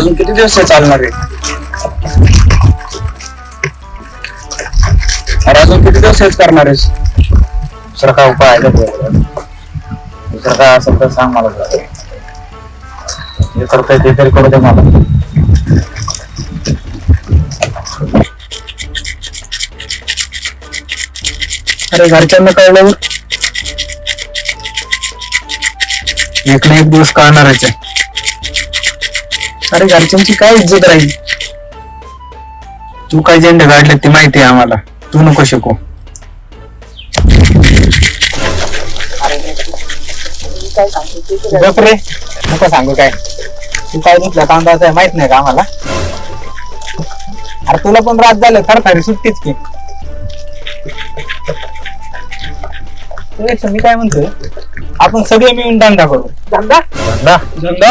अजून किती दिवस हे चालणार आहे? अरे अजून किती दिवस हेच करणार आहेस? दुसरा काय उपाय आहे का तुझ्याकडे? दुसरा काय असेल तर सांग मला. जरा. जे करता ते तरी करू दे मला. अरे घरच्यांना कळलं? एक ना एक दिवस कळणारच आहे अरे घरच्यांची काय इज्जत राहील? तू काय झेंडे काढले ते माहिती आहे आम्हाला. तू नको शिकू. गप रे नको सांगू काय. तू काय घेतलं तांदळाचं आहे माहीत नाही का आम्हाला? अरे तुला पण रात झालं थरथरी सुट्टीच की. मी काय म्हणतोय आपण सगळे मिळून धंदा करू. धंदा? धंदा?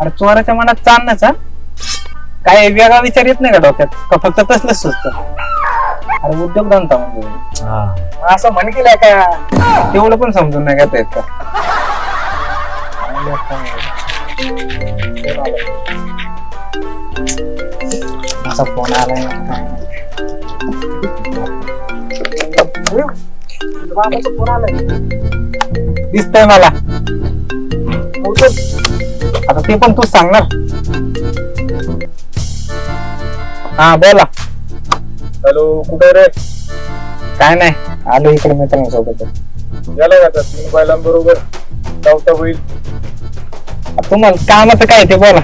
अरे चोराच्या मनात चालण्याचा काय वेगळा विचार येत नाही का डोक्यात? का फक्त तसलंच सुचत? अरे उद्योग धंदा म्हणजे. असं म्हण केलंय का? तेवढं पण समजून नाही घेता येत का? असा फोन आलाय फोन आलाय. दिसतंय मला. आता ते पण तूच सांगणार हा बोला. हॅलो कुठे रे? काय नाही आलो इकडे मित्रांसोबत. गेला का तीन बैलांबरोबर. चौथा बैल. तुम्हाला कामाचं काय ते बोला.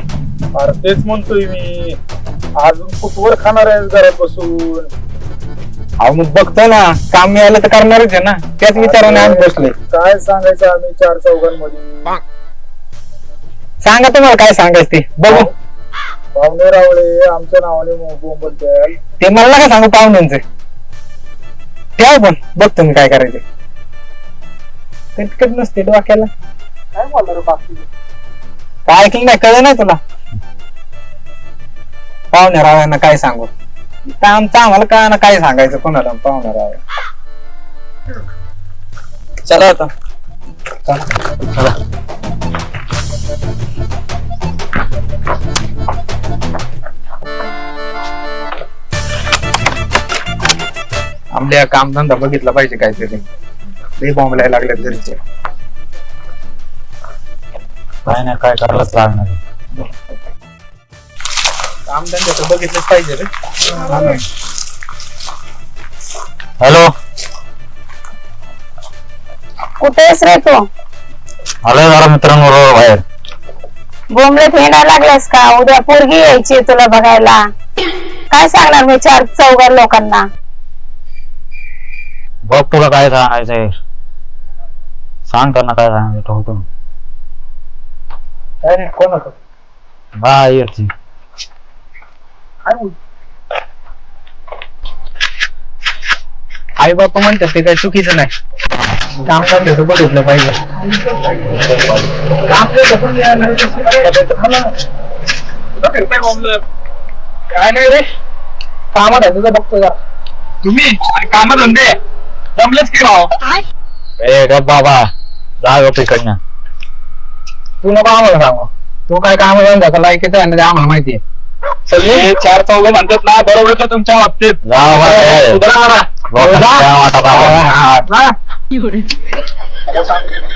अरे तेच म्हणतोय मी. अजून कुठवर खाणार आहे घरात बसून अहो मग बघतो ना काम मिळालं तर करणारच आहे ना. त्याच विचाराने आज बसलोय. काय सांगायचं आम्ही चार चौघांमध्ये? सांगा तुम्हाला काय सांगायचं ते बघू. पाहुणे रावळे आमच्या नावाने ते मला नका सांगू पाहुण्यांचं. ठेवा पण बघतो मी काय करायचं कटकट नसते डोक्याला. काय बोलणार बाकी? काय ऐकलं नाही कळलं नाही तुला? पाहुण्या राव्यांना काय सांगू? तर आमचं आम्हाला काय ना काय सांगायचं कोणाला? पाहुण्या राव्या चला आता. आपल्या कामधंदा बघितला पाहिजे काहीतरी. ते बॉम्बला लागल्यात घरचे. काय नाही काय करायलाच लागणार कामधंद्याचं बघितलंच पाहिजे रे. हॅलो? कुठे आहेस रे तू? आलोय जरा मित्रांबरोबर बाहेर. बोंबले फेडायला लागलास का? उद्या पोरगी यायची तुला बघायला. काय सांगणार मी चार चौघा लोकांना? बघ तुला काय सांगायचंय. सांग त्यांना काय सांगायचं ठेवतो काय नाही कोण होतं? बाहेरची आई बापा म्हणतात ते काही चुकीचं नाही. काम करण्याचं बघितलं पाहिजे. काय नाही रे. कामात आहे तुझं बघतो जा. तुम्ही काम धंदे जमलेच की राव ए गप बाबा जा गप इकडनं तू नको आम्हाला सांगू तू काय काम धंदा लायकीचं आहे ना ते आम्हाला माहितीये सगळे चार चौघ म्हणतात ना बरोबर का तुमच्या बाबतीत जा. सुधारा जा. काय वाटत आहे? हा, जा.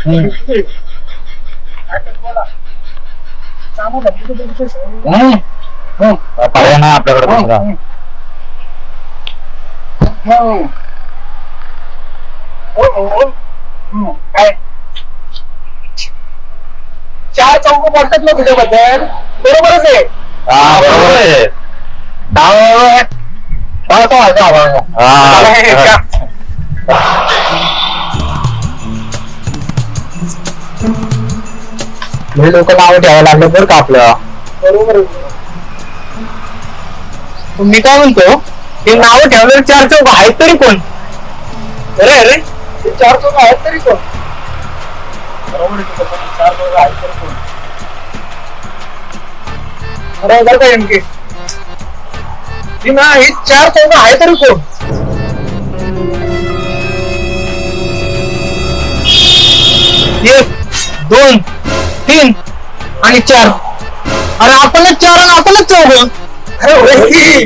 हम्म. हम्म. पर्याय नाही आपल्याकडे दुसरा. काय चार चौक बोलतात लोक तुझ्याबद्दल बरोबरच आहे हा, लोक नाव ठेवायला लागले बरं का आपलं बरोबर मी काय म्हणतो ते नाव ठेवलेले चार चौक आहेत तरी कोण अरे अरे ते चार चौक आहेत तरी कोण? बरोबर आहे तुझं पण, चार चौघ आहेत तरी कोण? अरे बरं का नेमके ती ना ही चार चौक आहे तरी कोण? एक दोन तीन आणि चार. अरे आपणच चार आणि आपणच चौघ. अरे होय?